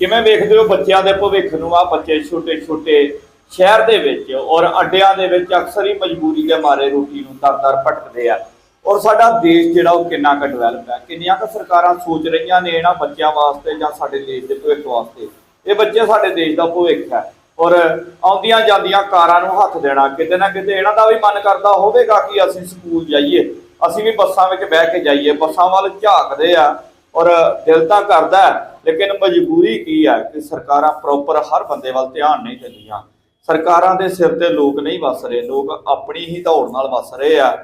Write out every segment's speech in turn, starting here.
ਕਿਵੇਂ ਵੇਖਦੇ ਹੋ ਬੱਚਿਆਂ ਦੇ ਭਵਿੱਖ ਨੂੰ? ਆ ਬੱਚੇ ਛੋਟੇ ਛੋਟੇ ਸ਼ਹਿਰ ਦੇ ਵਿੱਚ ਔਰ ਅੱਡਿਆਂ ਦੇ ਵਿੱਚ ਅਕਸਰ ਹੀ ਮਜਬੂਰੀ ਦੇ ਮਾਰੇ ਰੋਟੀ ਨੂੰ ਦਰ-ਦਰ ਭਟਕਦੇ ਆ। ਔਰ ਸਾਡਾ ਦੇਸ਼ ਜਿਹੜਾ ਉਹ ਕਿੰਨਾ ਕੁ ਡਿਵੈਲਪ ਹੈ, ਕਿੰਨੀਆਂ ਕੁ ਸਰਕਾਰਾਂ ਸੋਚ ਰਹੀਆਂ ਨੇ ਇਹਨਾਂ ਬੱਚਿਆਂ ਵਾਸਤੇ ਜਾਂ ਸਾਡੇ ਦੇਸ਼ ਦੇ ਭਵਿੱਖ ਵਾਸਤੇ। ਇਹ ਬੱਚੇ ਸਾਡੇ ਦੇਸ਼ ਦਾ ਭਵਿੱਖ ਹੈ ਔਰ ਆਉਂਦੀਆਂ ਜਾਂਦੀਆਂ ਕਾਰਾਂ ਨੂੰ ਹੱਥ ਦੇਣਾ, ਕਿਤੇ ਨਾ ਕਿਤੇ ਇਹਨਾਂ ਦਾ ਵੀ ਮਨ ਕਰਦਾ ਹੋਵੇਗਾ ਕਿ ਅਸੀਂ ਸਕੂਲ ਜਾਈਏ, ਅਸੀਂ ਵੀ ਬੱਸਾਂ ਵਿੱਚ ਬਹਿ ਕੇ ਜਾਈਏ, ਬੱਸਾਂ ਵੱਲ ਝਾਕਦੇ ਆ ਔਰ ਦਿਲ ਤਾਂ ਕਰਦਾ ਲੇਕਿਨ ਮਜਬੂਰੀ ਕੀ ਆ ਕਿ ਸਰਕਾਰਾਂ ਪ੍ਰੋਪਰ ਹਰ ਬੰਦੇ ਵੱਲ ਧਿਆਨ ਨਹੀਂ ਦਿੰਦੀਆਂ। ਸਰਕਾਰਾਂ ਦੇ ਸਿਰ ਤੇ ਲੋਕ ਨਹੀਂ ਵਸ ਰਹੇ, ਲੋਕ ਆਪਣੀ ਹੀ ਦੌੜ ਨਾਲ ਵਸ ਰਹੇ ਆ।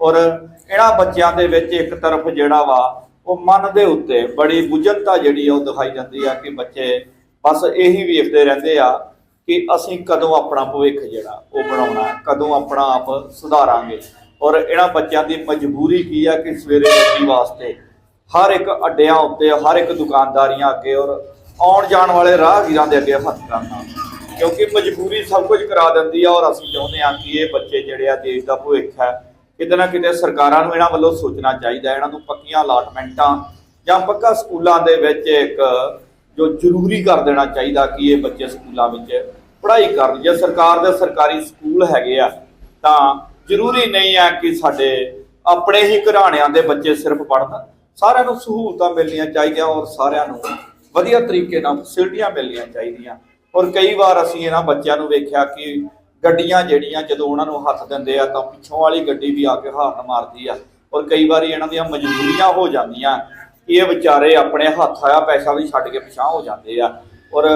ਔਰ ਇਹਨਾਂ ਬੱਚਿਆਂ ਦੇ ਵਿੱਚ ਇੱਕ ਤਰਫ ਜਿਹੜਾ ਵਾ, ਉਹ ਮਨ ਦੇ ਉੱਤੇ ਬੜੀ ਬੁਝਲਤਾ ਜਿਹੜੀ ਆ ਉਹ ਦਿਖਾਈ ਜਾਂਦੀ ਆ ਕਿ ਬੱਚੇ ਬਸ ਇਹੀ ਵੇਖਦੇ ਰਹਿੰਦੇ ਆ ਕਿ ਅਸੀਂ ਕਦੋਂ ਆਪਣਾ ਭਵਿੱਖ ਜਿਹੜਾ ਉਹ ਬਣਾਉਣਾ ਕਦੋਂ ਆਪਣਾ ਆਪ ਸੁਧਾਰਾਂਗੇ। ਔਰ ਇਹਨਾਂ ਬੱਚਿਆਂ ਦੀ ਮਜਬੂਰੀ ਕੀ ਆ ਕਿ ਸਵੇਰੇ ਰੋਟੀ ਵਾਸਤੇ ਹਰ ਇੱਕ ਅੱਡਿਆਂ ਉੱਤੇ, ਹਰ ਇੱਕ ਦੁਕਾਨਦਾਰੀਆਂ ਅੱਗੇ ਔਰ ਆਉਣ ਜਾਣ ਵਾਲੇ ਰਾਹਗੀਰਾਂ ਦੇ ਅੱਗੇ ਹੱਥ ਕਰਨਾ। ਕਿਉਂਕਿ ਮਜਬੂਰੀ ਸਭ ਕੁਝ ਕਰਾ ਦਿੰਦੀ ਆ ਔਰ ਅਸੀਂ ਚਾਹੁੰਦੇ ਹਾਂ ਕਿ ਇਹ ਬੱਚੇ ਜਿਹੜੇ ਆ ਦੇਸ਼ ਦਾ ਭਵਿੱਖ ਹੈ, ਕਿਤੇ ਨਾ ਕਿਤੇ ਸਰਕਾਰਾਂ ਨੂੰ ਇਹਨਾਂ ਵੱਲੋਂ ਸੋਚਣਾ ਚਾਹੀਦਾ ਇਹਨਾਂ ਨੂੰ ਪੱਕੀਆਂ ਅਲਾਟਮੈਂਟਾਂ ਜਾਂ ਪੱਕਾ ਸਕੂਲਾਂ ਦੇ ਵਿੱਚ ਇੱਕ ਜੋ ਜ਼ਰੂਰੀ ਕਰ ਦੇਣਾ ਚਾਹੀਦਾ ਕਿ ਇਹ ਬੱਚੇ ਸਕੂਲਾਂ ਵਿੱਚ ਪੜ੍ਹਾਈ ਕਰਨ। ਜੇ ਸਰਕਾਰ ਦੇ ਸਰਕਾਰੀ ਸਕੂਲ ਹੈਗੇ ਆ, ਤਾਂ ਜ਼ਰੂਰੀ ਨਹੀਂ ਹੈ ਕਿ ਸਾਡੇ ਆਪਣੇ ਹੀ ਘਰਾਣਿਆਂ ਦੇ ਬੱਚੇ ਸਿਰਫ ਪੜ੍ਹਨ। ਸਾਰਿਆਂ ਨੂੰ ਸਹੂਲਤਾਂ ਮਿਲਣੀਆਂ ਚਾਹੀਦੀਆਂ ਔਰ ਸਾਰਿਆਂ ਨੂੰ ਵਧੀਆ ਤਰੀਕੇ ਨਾਲ ਫੈਸਿਲਿਟੀਆਂ ਮਿਲਣੀਆਂ ਚਾਹੀਦੀਆਂ। ਔਰ ਕਈ ਵਾਰ ਅਸੀਂ ਇਹਨਾਂ ਬੱਚਿਆਂ ਨੂੰ ਵੇਖਿਆ ਕਿ ਗੱਡੀਆਂ ਜਿਹੜੀਆਂ ਜਦੋਂ ਉਹਨਾਂ ਨੂੰ ਹੱਥ ਦਿੰਦੇ ਆ ਤਾਂ ਪਿੱਛੋਂ ਵਾਲੀ ਗੱਡੀ ਵੀ ਆ ਕੇ ਹਾਰਨ ਮਾਰਦੀ ਆ। ਔਰ ਕਈ ਵਾਰੀ ਇਹਨਾਂ ਦੀਆਂ ਮਜਬੂਰੀਆਂ ਹੋ ਜਾਂਦੀਆਂ ਇਹ ਵਿਚਾਰੇ ਆਪਣੇ ਹੱਥ ਆਇਆ ਪੈਸਾ ਵੀ ਛੱਡ ਕੇ ਪਿਛਾਂ ਹੋ ਜਾਂਦੇ ਆ। ਔਰ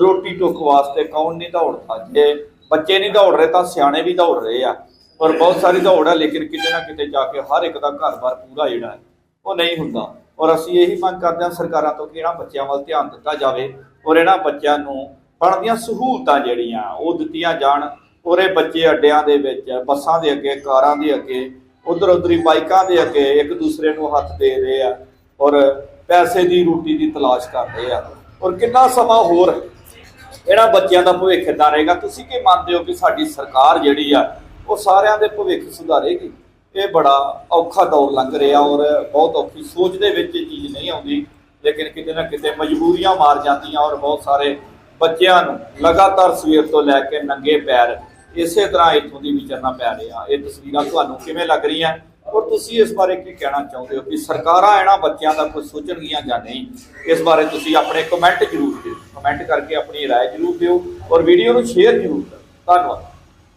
ਰੋਟੀ ਟੁੱਕ ਵਾਸਤੇ ਕੌਣ ਨਹੀਂ ਦੌੜਦਾ ਜੇ ਬੱਚੇ ਨਹੀਂ ਦੌੜ ਰਹੇ ਤਾਂ ਸਿਆਣੇ ਵੀ ਦੌੜ ਰਹੇ ਆ। ਔਰ ਬਹੁਤ ਸਾਰੀ ਦੌੜ ਆ, ਲੇਕਿਨ ਕਿਤੇ ਨਾ ਕਿਤੇ ਜਾ ਕੇ ਹਰ ਇੱਕ ਦਾ ਘਰ-ਬਾਰ ਪੂਰਾ ਜਿਹੜਾ ਹੈ। ਉਹ ਨਹੀਂ ਹੁੰਦਾ। ਔਰ ਅਸੀਂ ਇਹੀ ਮੰਗ ਕਰਦੇ ਹਾਂ ਸਰਕਾਰਾਂ ਤੋਂ ਕਿ ਇਹਨਾਂ ਬੱਚਿਆਂ ਵੱਲ ਧਿਆਨ ਦਿੱਤਾ ਜਾਵੇ ਔਰ ਇਹਨਾਂ ਬੱਚਿਆਂ ਨੂੰ ਪੜ੍ਹਨ ਦੀਆਂ ਸਹੂਲਤਾਂ ਜਿਹੜੀਆਂ ਉਹ ਦਿੱਤੀਆਂ ਜਾਣ। ਔਰ ਇਹ ਬੱਚੇ ਅੱਡਿਆਂ ਦੇ ਵਿੱਚ, ਬੱਸਾਂ ਦੇ ਅੱਗੇ, ਕਾਰਾਂ ਦੇ ਅੱਗੇ ਉਧਰ ਉਧਰੀ ਬਾਈਕਾਂ ਦੇ ਅੱਗੇ ਇੱਕ ਦੂਸਰੇ ਨੂੰ ਹੱਥ ਦੇ ਰਹੇ ਆ ਔਰ ਪੈਸੇ ਦੀ ਰੋਟੀ ਦੀ ਤਲਾਸ਼ ਕਰ ਰਹੇ ਆ। ਔਰ ਕਿੰਨਾ ਸਮਾਂ ਹੋਰ ਇਹਨਾਂ ਬੱਚਿਆਂ ਦਾ ਭਵਿੱਖ ਏਦਾਂ ਰਹੇਗਾ? ਤੁਸੀਂ ਕੀ ਮੰਨਦੇ ਹੋ ਕਿ ਸਾਡੀ ਸਰਕਾਰ ਜਿਹੜੀ ਆ, ਉਹ ਸਾਰਿਆਂ ਦੇ ਭਵਿੱਖ ਸੁਧਾਰੇਗੀ? ਇਹ ਬੜਾ ਔਖਾ ਦੌਰ ਲੰਘ ਰਿਹਾ ਔਰ ਬਹੁਤ ਔਖੀ ਸੋਚ ਦੇ ਵਿੱਚ ਇਹ ਚੀਜ਼ ਨਹੀਂ ਆਉਂਦੀ ਲੇਕਿਨ ਕਿਤੇ ਨਾ ਕਿਤੇ ਮਜਬੂਰੀਆਂ ਮਾਰ ਜਾਂਦੀਆਂ ਔਰ ਬਹੁਤ ਸਾਰੇ ਬੱਚਿਆਂ ਨੂੰ ਲਗਾਤਾਰ ਸਵੇਰ ਤੋਂ ਲੈ ਕੇ ਨੰਗੇ ਪੈਰ ਇਸੇ ਤਰ੍ਹਾਂ ਇੱਥੋਂ ਦੀ ਵਿਚਰਨਾ ਪੈ ਰਿਹਾ ਇਹ ਤਸਵੀਰਾਂ ਤੁਹਾਨੂੰ ਕਿਵੇਂ ਲੱਗ ਰਹੀਆਂ ਔਰ ਤੁਸੀਂ ਇਸ ਬਾਰੇ ਕੀ ਕਹਿਣਾ ਚਾਹੁੰਦੇ ਹੋ ਕਿ ਸਰਕਾਰਾਂ ਇਹਨਾਂ ਬੱਚਿਆਂ ਦਾ ਕੁਝ ਸੋਚਣਗੀਆਂ ਜਾਂ ਨਹੀਂ ਇਸ ਬਾਰੇ ਤੁਸੀਂ ਆਪਣੇ ਕਮੈਂਟ ਜ਼ਰੂਰ ਦਿਓ ਕਮੈਂਟ ਕਰਕੇ ਆਪਣੀ رائے ਜ਼ਰੂਰ ਦਿਓ ਔਰ ਵੀਡੀਓ ਨੂੰ ਸ਼ੇਅਰ ਜ਼ਰੂਰ ਕਰੋ ਧੰਨਵਾਦ